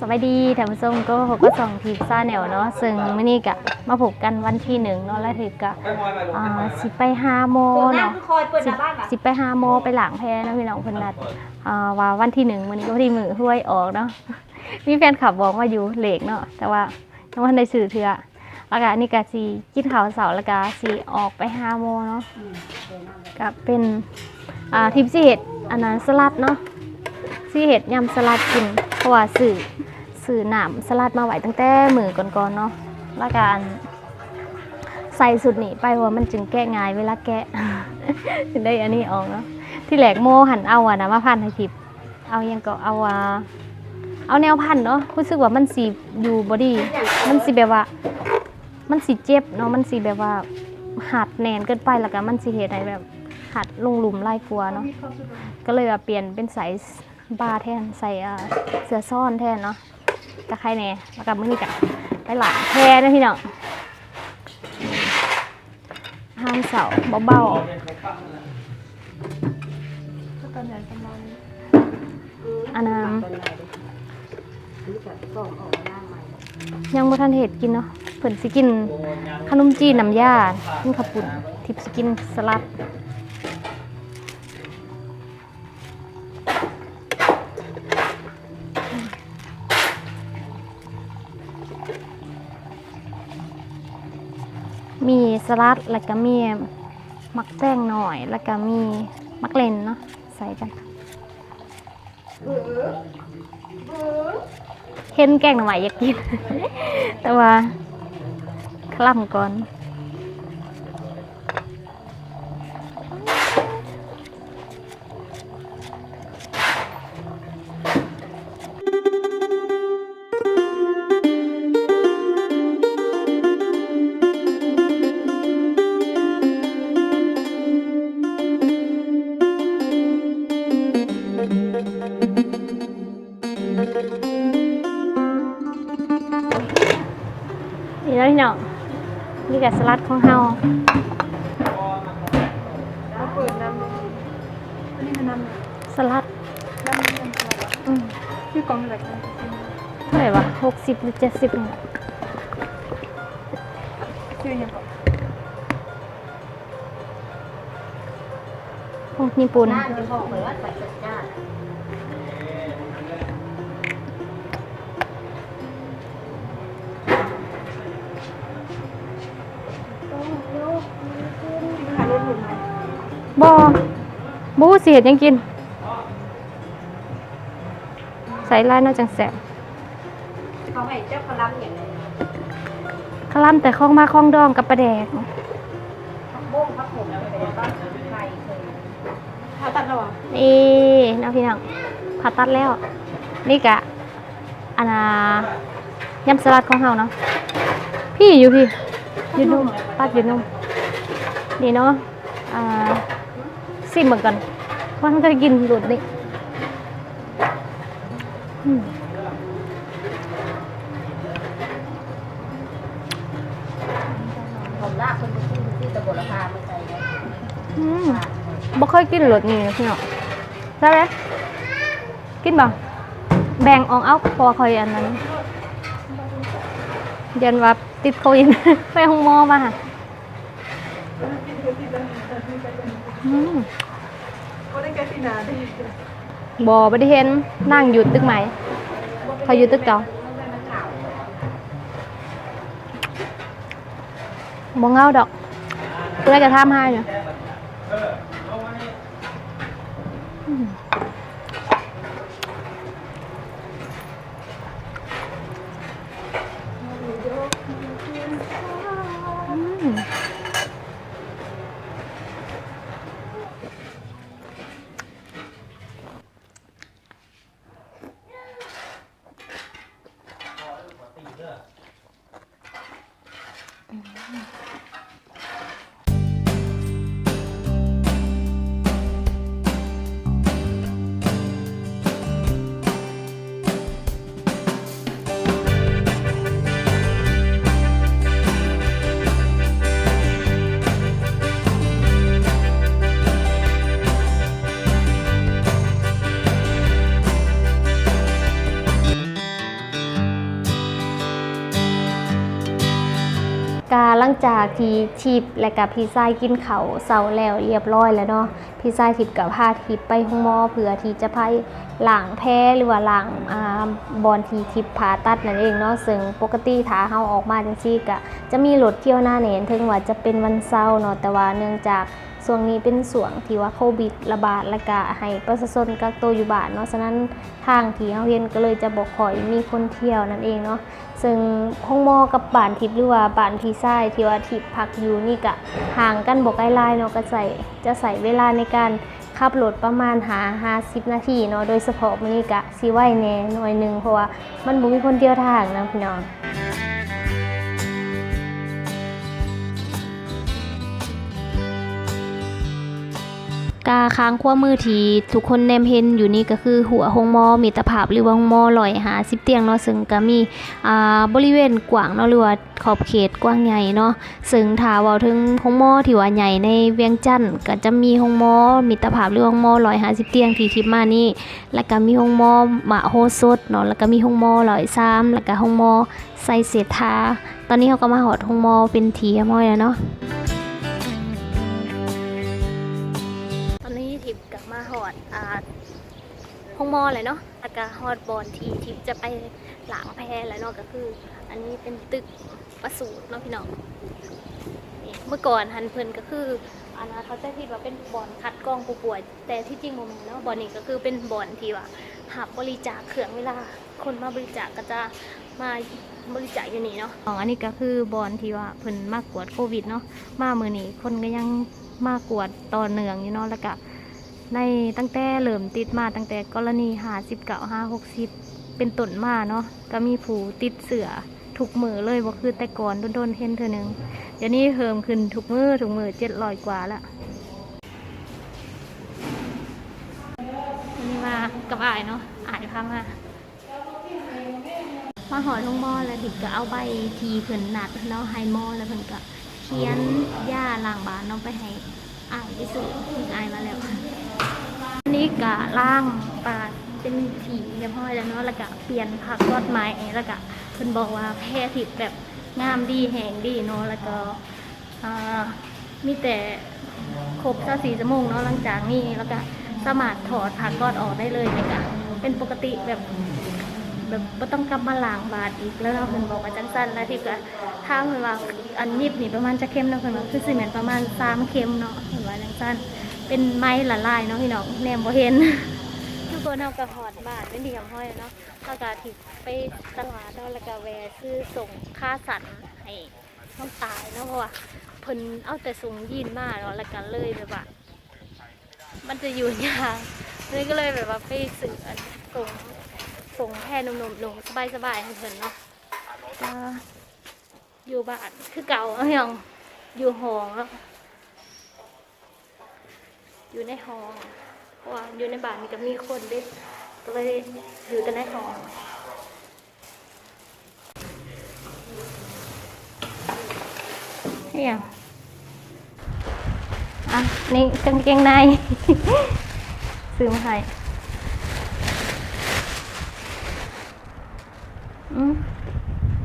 สวัสดีท่านผู้ชมก็ผมก็ส่องทีมซาแนวเนาะซึ่งมื้อนี้ก็มาพบกันวันที่หนึ่งเนาะแล้วถือก็อ่าสิไปหาโมเนาเนาะสิสิไปหาโมไปหลังแพเนะพี่น้องเพิ่นนัดอ่าว่าวันที่หนึ่งมื้อนี้ก็พอดีมือห้วยออกเนาะมีแฟนขับบอกว่าอยู่เหล็กเนาะแต่ว่ายังบ่ทันได้ซื้อเทื่อแล้วก็อันนี้ก็สิกินข้าวเสาร์แล้วก็สิออกไปหาโมเนาะก็เป็นอ่าทิปสิเฮ็ดอันนั้นสลัดเนาะ สิเฮ็ดยำสลัดกิน เพราะว่าซื้อซื้อหน้ำสลัดมาไหวตั้งแต่มือก่อนๆเนาะแล้วก็อันใส่สุดนี่ไปว่ามันจึงแกะง่ายเวลาแกะได้อันนี้ออกเนาะที่แหลกโมหันเอาอะนะมาพันให้ทิพเอายังก็เอาอ่าเอาแนวพันเนาะรู้สึกว่ามันสีอยู่บอดี้มันสีแบบว่า มันสีเจ็บเนาะมันสีแบบว่าหัดแนนเกินไปแล้วก็มันสีเหตุให้แบบหัดลงหลุมไล่กลัวเนาะก็เลยแบบเปลี่ยนเป็นใส่ บาแทนใส่เสื้อซ่อนแทนเนาะก็ใครแน่แล้วก็มื้อนี้ก็ไปหลังแพนะพี่น้องห้ามเสาเบาๆอันนั้นยังบ่ทันเห็ดกินเนาะเพิ่นสิกินขนมจีนน้ำยากินข้าวปุ้นทิพสกินสลัด สลัด แล้วก็มีมักแป้งหน่อย แล้วก็มีมักเลนเนาะใส่กันเห็นแกงหน่อไม้อยากกิน แต่ว่าคล่ำก่อน กับสลัดของเฮาเอาเปิดน้ำนี่มันน้ำสลัดน้ำน้ำสลัดอืมชื่อกล่องอะไรกันเท่าไหร่วะหกสิบหรือเจ็ดสิบเนี่แหละชื่อยังบอกพวกญี่ปุ่นหน้าจะบอกเลยว่าใส่สัญญาณ บอบูเสียดยังกิน ใส่ลายน่าจังแสบเขาให้เจ้าพลังอย่างไรคลั่มแต่ข้องมาข้องดองกับปลาแดกผักบุ้งผักผมแล้วไปบ้านใครเคยผ่าตัดแล้วอะนี่นะพี่น้องผ่าตัดแล้ว นี่กะอันน่ะยำสลัดของเฮาเนาะพี่อยู่พี่อยู่นุ่มตัดอยู่นุ่มนี่เนาะอ่า ซิมเหมือนกันเพราะมันก็กินหลุดนี่อืมผมลากคนไปที่ที่ตะบนราคาไม่ใจเลยอืมบ่เคยกินหลุดนี่นะพี่น้องใช่ไหมกินบ่แบ่งออกเอาพอคอยอันนั้นเยันว่าติดโควิดไปห้องมอมาค่ะ อืมก็ได้แค่ที่นาดิบอไม่ได้เห็นนั่งอยู่ตึกไหมเขาอยู่ตึกเก่าบ่เงาดอกเพื่อนจะทำให้อยู่อืม จากที่ทิพและกับพี่ชายกินเขาเสาแล้วเรียบร้อยแล้วเนาะพี่ชายทิพกับพาทิพไปห้องหมอเพื่อที่จะไปหลังแพ้หรือว่าหลังอ่าบอลทีทิพผ่าตัดนั่นเองเนาะซึ่งปกติถ้าเฮาออกมาจังซี่ก็จะมีรถเที่ยวหน้าเนนถึงว่าจะเป็นวันเสาร์เนาะแต่ว่าเนื่องจาก ช่วงนี้เป็นช่วงที่ว่าโควิดระบาดและก็ให้ประชาชนกักตัวอยู่บ้านเนาะฉะนั้นทางที่เฮาเห็นก็เลยจะบ่ค่อยมีคนเที่ยวนั่นเองเนาะซึ่งห้องมอกับบ้านทิพย์หรือว่าบ้านพี่ชายที่ว่าทิพย์พักอยู่นี่ก็ห่างกันบอกใกล้ไลน์เนาะก็ใส่จะใส่เวลาในการขับรถประมาณหา50 นาทีเนาะโดยเฉพาะมื้อนี้ก็สิไว้แน่หน่อยหนึงเพราะว่ามันบ่มีคนเที่ยวทางนะพี่น้อง กาค้างขั้วมือทีทุกคนแนมเห็นอยู่นี่ก็คือหัวห้องมอมิตรภาพหรือว่าห้องมอลอยหาสิบเตียงเนาะซึ่งก็มีอ่าบริเวณกว้างเนาะหรือว่าขอบเขตกว้างใหญ่เนาะซึ่งถ้าว้าถึงห้องมอที่ว่าใหญ่ในเวียงจันทน์ก็จะมีห้องมอมิตรภาพหรือห้องมอลอยหาสิบเตียงที่ทิพมานี่แล้วก็มีห้องมอมะโฮสดเนาะแล้วก็มีห้องมอลอยซ้ำแล้วก็ห้องมอไซเศรษฐาตอนนี้เขาก็มาหอดห้องมอเป็นทีเรียบร้อยแล้วเนาะ ห้องมอเลยเนาะแล้วก็ฮอดบอลที่ทิพย์จะไปหลังแพแล้วเนาะก็คือ อันนี้เป็นตึกประสูตรเนาะพี่น้องเมื่อก่อนฮันเพิ่นก็คืออันนั้นเขาจะคิดว่าเป็นบอลคัดกรองผู้ป่วย แต่ที่จริงโมเมนเนาะบอลนี้ก็คือเป็นบอลที่ว่าหับบริจาคเครื่องเวลา คนมาบริจาคก็จะมาบริจาคอยู่นี่เนาะอ๋ออันนี้ก็คือบอลที่ว่าเพิ่นมากวดโควิดเนาะมาเมื่อนี้คนก็ยังมากวดต่อเนื่องอยู่เนาะแล้วก็ ในตั้งแต่เริ่มติดมาตั้งแต่กรณีหาสิบเก่าห้าหกสิบเป็นต้นมาเนาะก็มีผูติดเสือทุกมือเลยบ่คือแต่ก่อนโดนๆเห็นเธอหนึ่งเดี๋ยวนี้เพิ่มขึ้นทุกมือทุกมือเจ็ดร้อยกว่าละนนี้มากับอายเนาะอายพามามาหอลงมอแล้วถิก็เอาใบทีเพิ่นนัดเนาะให้หม้อแล้วเพิ่นก็เขียนย่าล้างบานเนาะไปให้อายไปซื้อายมาแล้ว นี้กะล่างปลาเป็นผีเรียบร้อยแล้วเนาะแล้วก็เปลี่ยนผักกอดไม้แล้วก็เพิ่นบอกว่าแพร่ทิพย์แบบงามดีแหงดีเนาะแล้วก็มีแต่ครบ24ชั่วโมงเนาะหลังจากนี้แล้วก็สามารถถอดผักกอดออกได้เลยเนี่ยก็เป็นปกติแบบแบบบ่ต้องกลับมาล้างบาดอีกแล้วเราเพิ่นบอกว่าจังซั่นแล้วทิพย์ก็ถ้าเพิ่นว่าอันยิบนี่ประมาณจะเข้มเนาะเพิ่นว่าคือสิแม่นประมาณ3เข็มเนาะเพิ่นว่าจังซั่น เป็นไม้ละลายเนาะพี่น้องแนมบ่เห็น ทุกคนเอากระหอดบาทเป็นเดียมห้อยเนาะเอากระถิไปตลาดเนาะแล้วก็แวะซื้อส่งค่าสัตว์ให้น้องตายเนาะเพราะว่าเพิ่นเอาแต่ส่งยีนมาเนาะแล้วก็เลยแบบว่ามันจะอยู่ยากเลยก็เลยแบบว่าไปซื้ออันส่งส่งแค่นมๆลงสบายๆให้เพิ่นเนาะก็อยู่บ้านคือเก่าเนาะพี่น้องอยู่ห้องแล้ว อยู่ในห้องเพราะว่าอยู่ในบ้านมีก็มีคนเด็กก็เลยอยู่แต่ในห้องเนี่ยอะนี่กางเกงใน ซื้อมาให้อืม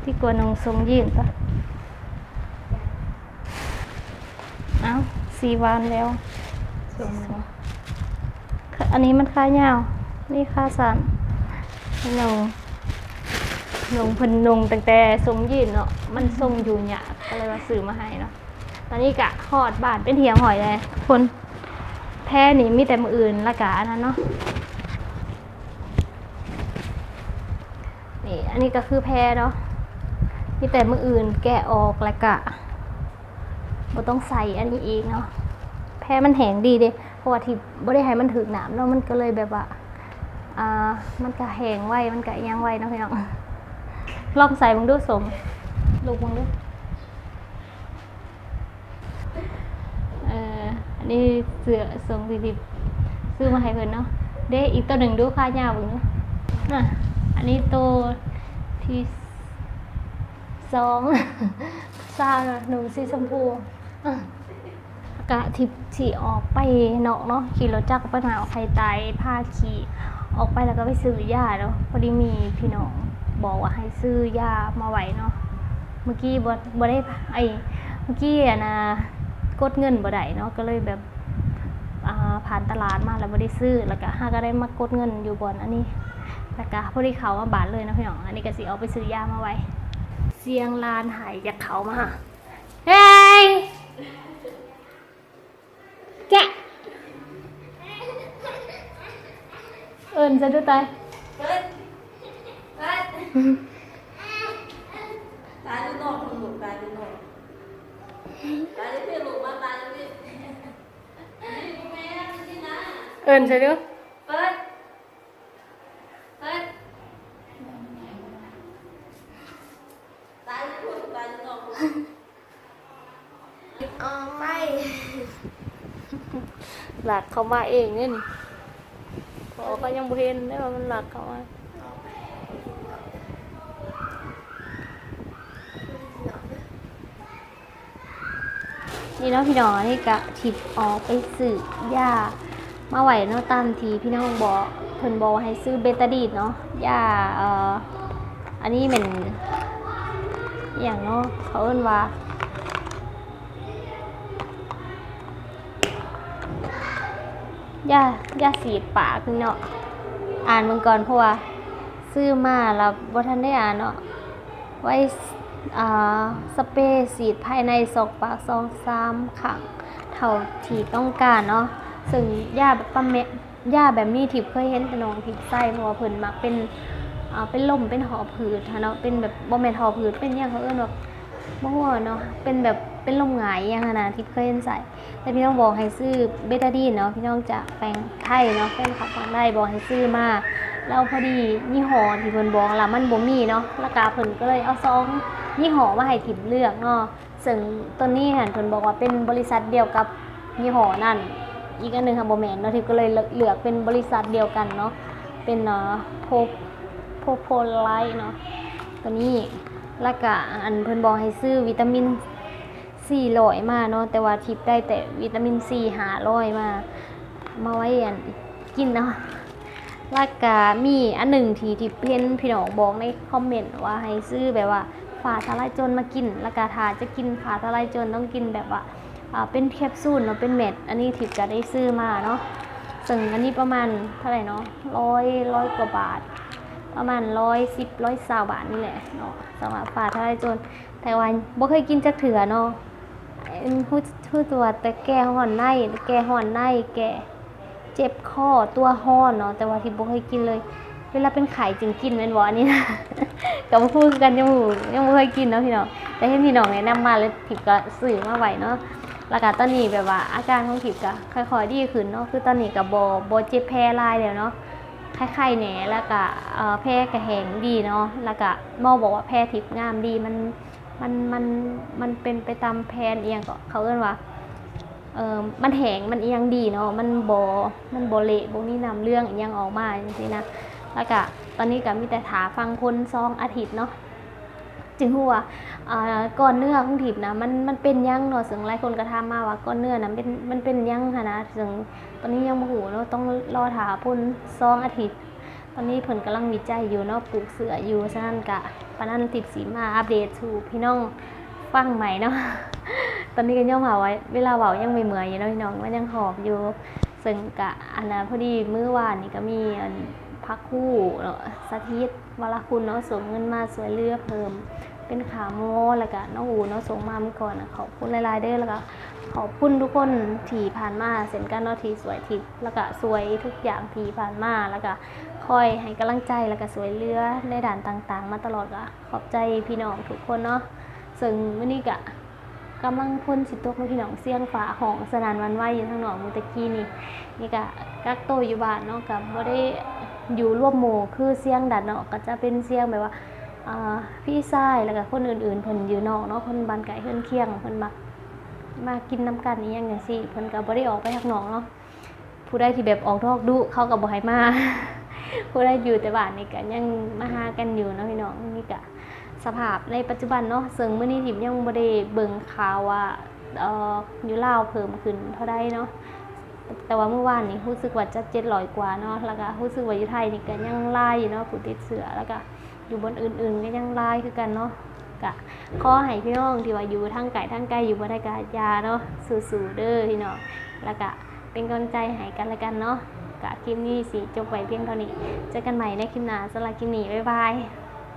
ที่กลัวนงทรงยีนปะเอ้าสีวันแล้ว อันนี้มันค่ายาว นี่ค่าสันลงลงพิ่นลงตั้งแต่สมยืนเนาะมันทรงอยู่หยาบก็เลยมาซื้อมาให้เนาะตอนนี้กะหอดบาทเป็นเทียมหอยเลยคนแพ้นี่มีแต่มืออื่นละกะอันนั้นเนาะนี่อันนี้ก็คือแพ้เนาะมีแต่มืออื่นแกะออกล้วกะบ่ต้องใส่อันนี้อีกเนาะ แพ้มันแห้งดีเด้เพราะว่าที่บ่ได้ให้มันถึกน้ำแล้วมันก็เลยแบบว่าอ่ามันก็แห้งไวมันก็ยังไวเนาะพี่น้องลองใส่มึงดูสมลูกมึงดูเอออันนี้เสือทรงดีๆซื้อมาให้เพิ่นเนาะเด้อีกตัวหนึ่งดูค่ายาวบึงน่ะอันนี้ตัวที่สองซาหนูสีชมพู กะทิที่ออกไปเนาะเนาะขี่รถจักรไปหาใครตายพาขี่ออกไปแล้วก็ไปซื้อยาเนาะพอดีมีพี่น้องบอกว่าให้ซื้อยามาไว้เนาะเมื่อกี้บ่บ่ได้ไอเมื่อกี้อะนะกดเงินบ่ได้เนาะก็เลยแบบอ่าผ่านตลาดมาแล้วบ่ได้ซื้อแล้วก็หาก็ได้มากดเงินอยู่บนอันนี้แล้วก็พอดีเขามาบาทเลยเนาะพี่น้องอันนี้ก็สิเอาไปซื้อยามาไว้ เสียงลานหายจากเขามาเฮ้ย จะเอิญจะดูตายตายดูนอกคนหลุดตายดูนอกตายดูพี่หลุดมาตายดูพี่เอิญจะดู เปิดเปิดตายดูพี่ตายดูนอก อ๋อไม่ หลัก เขามาเองเนี่ยนี่พอก็ยังบ่เห็นได้ว่ามันหลักเขามานี่เนาะพี่น้องนี่กะถิบออกไปซื้อยามาไหวเนาะตามทีพี่น้องบอกเพิ่นบอกให้ซื้อเบตาดีดเนาะยาเอ่ออันนี้เป็นอย่างเนาะเขาเอิ้นว่า ย่าย่าสีปากเนาะอ่านมันก่อนเพราะว่า ซื้อมาแล้วบ่ทันได้อ่านเนาะไว้อ่าสเปรย์สีดภายในสองปากสองสามขังเท่าที่ต้องการเนาะซึ่งยาแบบป้าเมยาแบบนี้ทิพย์เคยเห็นแต่น้องทิพย์ใส่เพราะว่าเพิ่นมักเป็นอ่าเป็นลมเป็นหอบผืดหั้นเนาะเป็นแบบบ่แม่นหอบผืดเป็นหยังเขาเอิ้นว่าบ่ฮู้อะเนาะเป็นแบบ เป็นลมหงายอหยังนน่ะทิพย์เคยเห็นใส่แต่พี่น้องบอกให้ซื้อเบตาดีนเนาะพี่น้องจะแปลงไทยเนาะแฟนคลับฟังได้บอกให้ซื้อมาแล้วพอดียี่ห้อที่เพิ่นบอกละมันบ่มีเนาะราคาเพิ่นก็เลยเอาซองยี่ห้อมาให้ทิมเลือกเนาะซึ่งตัวนี้หันเพิ่นบอกว่าเป็นบริษัทเดียวกับยี่ห้อนั่นอีกอันหนึ่งค่ะบ่แมนเนาะทิมก็เลยเลือกเป็นบริษัทเดียวกันเนาะเป็นเนาะโพโพโพไลท์เนาะตัวนี้แล้วก็อันเพิ่นบอกให้ซื้อวิตามิน สี่ร้อยมาเนาะแต่ว่าทิปได้แต่วิตามินซีหาร้อยมา มาไว้อันกินเนาะแล้วก็มีอันหนึ่งที่ที่เพนพี่น้องบอกในคอมเมนต์ว่าให้ซื้อแบบว่าฝาทลายโจรมากินแล้วก็ถ้าจะกินฝาทลายโจรต้องกินแบบว่าเป็นแคปซูลเนาะเป็นเม็ด อันนี้ทิปจะได้ซื้อมาเนาะซึ่งอันนี้ประมาณเท่าไหร่เนาะร้อยร้อยกว่าบาท ประมาณร้อยสิบร้อยสาบาทนี่แหละเนาะสำหรับฝาทลายโจรแต่ว่าบ่เคยกินจักเถื่อเนาะ เอ็นพูดพูตัวแต่แกห่อนในแกห่อนในแกเจ็บคอตัวห่อนเนาะแต่ว่าที่บ่เคยกินเลย เวลาเป็นไข่จึงกินแม่นบ่อันนี้นะกับพูดกันยังบ่ยังบ่เคยกินเนาะพี่น้องแต่เห็นพี่น้องแนะนำมาแล้วทิพก็ซื้อมาไว้เนาะแล้วก็ตอนนี้แบบว่าอาการของทิพก็ค่อยๆดีขึ้นเนาะคือตอนนี้ก็บ่บ่เจ็บแพ้ลายแล้วเนาะคล้ายๆแหนแล้วก็แพ้ก็แหงดีเนาะแล้วก็หมอบอกว่าแพ้ทิพย์งามดีมัน มันมันมันเป็นไปตามแผนเอียงก็เขาเรียกว่าเออมันแหงมันเอียงดีเนาะมันบอมันบอเละบมีน้ำเรื่องเอียงออกมาจริงๆนะแล้วก็ตอนนี้ก็มีแต่ถาฟังคนซองอาทิตย์เนาะจึงหัวอ่าก้อนเนื้อของถิบนะมันมันเป็นยังเนาะซึ่งหลายคนก็ถามมาว่าก้อนเนื้อนะเป็นมันเป็นยังค่ะนะซึ่งตอนนี้ยังบ่ฮู้เนาะต้องรอถาพ่นซองอาทิตย์ ตอนนี้เพิ่นกำลังวิจัยอยู่เนาะปลูกเสืออยู่ฉะนั้นกะปานนั้นติดสีมาอัปเดตสู่พี่น้องฟังใหม่เนาะตอนนี้ก็ย่อมหาไว้เวลาเว้ายังไม่เมื่อยอยู่เนาะพี่น้องมันยังหอบอยู่ซึ่งกะอันนั้นพอดีมื้อวานนี่ก็มีอันพักคู่เนาะสาธิตวรคุณเนาะส่งเงินมาสวยเรือเพิ่ม เป็นขาโมแล้วก็น้องอูเนาะส่งมาเมื่อก่อนนะขอบคุณหลายๆเด้อแล้วก็ขอบคุณทุกคนที่ผ่านมาเส้นกันเนาะที่สวยทิพแล้วก็สวยทุกอย่างที่ผ่านมาแล้วก็ คอยให้กำลังใจแล้วก็สวยเรือในด่านต่างๆ มาตลอดก็ขอบใจพี่น้องทุกคนเนาะซึ่งมื้อนี้ก็กำลังพ่นสิตกในพี่น้องเสียงฝาของสนานวันไหวอยู่ทางหนองมือตะกี้นี่นี่ก็กักโตวอยู่บ้านเนาะกับบ่ได้อยู่ร่วมหมู่คือเสียงดัดเนาะก็จะเป็นเสียงแบบว่าพี่ชายแล้วก็คนอื่นๆเพิ่นอยู่นอกเนาะคนบ้านไกลเพิ่นเคียงเพิ่นมักมากินน้ำกันอีหยังจังซี่เพิ่นก็บ่ได้ออกไปข้างนอกเนาะผู้ใดที่แบบออกนอกดุเขาก็บ่ให้มา ผู้ได้อยู่แต่บ้านนี่ก็ยังมาหากันอยู่เนาะพี่น้องนี่ก็สภาพในปัจจุบันเนาะซึ่งมื้อนี้ทิมยังบ่ได้เบิ่งข่าวว่าเอ่ออยู่ลาวเพิ่มขึ้นเท่าใดเนาะแต่ว่าเมื่อวานนี้รู้สึกว่าจะ700กว่าเนาะแล้วก็รู้สึกว่าอยู่ไทยนี่ก็ยังหลายอยู่เนาะผู้ติดเชื้อแล้วก็อยู่บนอื่นๆก็ยังหลายคือกันเนาะกะขอให้พี่น้องที่ว่าอยู่ทางไกลทางไกลอยู่บ่ได้กะยาเนาะสู้ๆเด้อพี่น้องแล้วก็เป็นกำลังใจให้กันละกันเนาะ กะคลิปนี้สิจบไว้เพียงเท่านี้ เจอกันใหม่ในคลิปหน้าสำหรับคลิปนี้บ๊ายบาย